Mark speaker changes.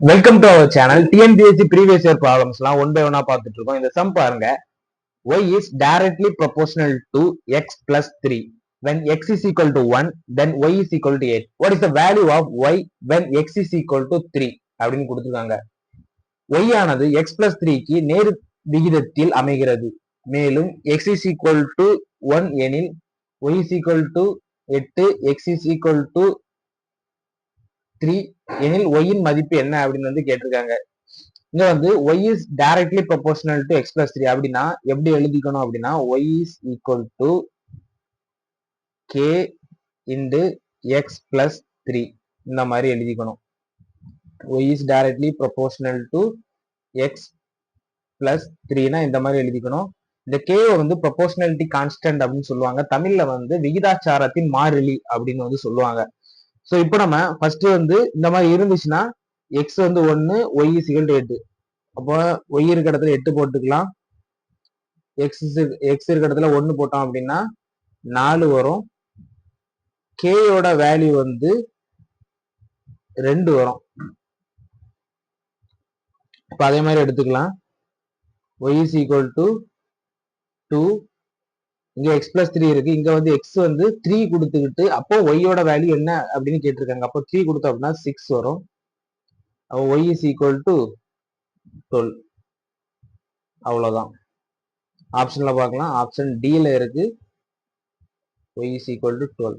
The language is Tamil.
Speaker 1: Welcome to our channel TNPSC previous year problems எல்லாம் ஒன் பை ஒன்னா பார்த்துட்டு இருக்கோம் இந்த சம் பாருங்க y is directly proportional to x plus three when x is equal to one then y is equal to eight what is the value of y when x is equal to three அப்படின்னு கொடுத்துருக்காங்க ஒய் ஆனது எக்ஸ் பிளஸ் த்ரீக்கு நேர் விகிதத்தில் அமைகிறது மேலும் x is equal to one எனில் ஒய் இஸ் ஈக்குவல் டு எட்டு x is equal to three எனில் ஒயின் மதிப்பு என்ன அப்படின்னு வந்து கேட்டிருக்காங்க. இங்க வந்து y is directly proportional to x plus three அப்படின்னா எப்படி எழுதிக்கணும் அப்படின்னா y is equal to k into x plus three இந்த மாதிரி எழுதிக்கணும். Y is directly proportional to x plus த்ரீனா இந்த மாதிரி எழுதிக்கணும். இந்த k வந்து ப்ரொபோர்ஷனாலிட்டி கான்ஸ்டன்ட் அப்படின்னு சொல்லுவாங்க. தமிழ்ல வந்து விகிதாச்சாரத்தின் மாறிலி அப்படின்னு வந்து சொல்லுவாங்க. ஸோ இப்போ நம்ம ஃபர்ஸ்ட் வந்து இந்த மாதிரி இருந்துச்சுன்னா எக்ஸ் வந்து ஒன்று ஒய் சிகல் எட்டு. அப்போ ஒய் இருக்க இடத்துல எட்டு போட்டுக்கலாம். எக்ஸ் எக்ஸ் இருக்க இடத்துல ஒன்று போட்டோம் அப்படின்னா நாலு வரும். கேயோட வேல்யூ வந்து ரெண்டு வரும். இப்போ அதே மாதிரி எடுத்துக்கலாம். Y is equal to two இங்க எக்ஸ் பிளஸ் த்ரீ இருக்கு. இங்க வந்து எக்ஸ் வந்து த்ரீ கொடுத்துக்கிட்டு அப்போ ஒய்யோட வேல்யூ என்ன அப்படின்னு கேட்டிருக்காங்க. அப்போ த்ரீ கொடுத்தோம் அப்படின்னா சிக்ஸ் வரும். அப்போ y is equal to twelve அவ்வளோதான் ஆப்ஷனில் பார்க்கலாம். ஆப்ஷன் டியில் இருக்கு. Y is equal to twelve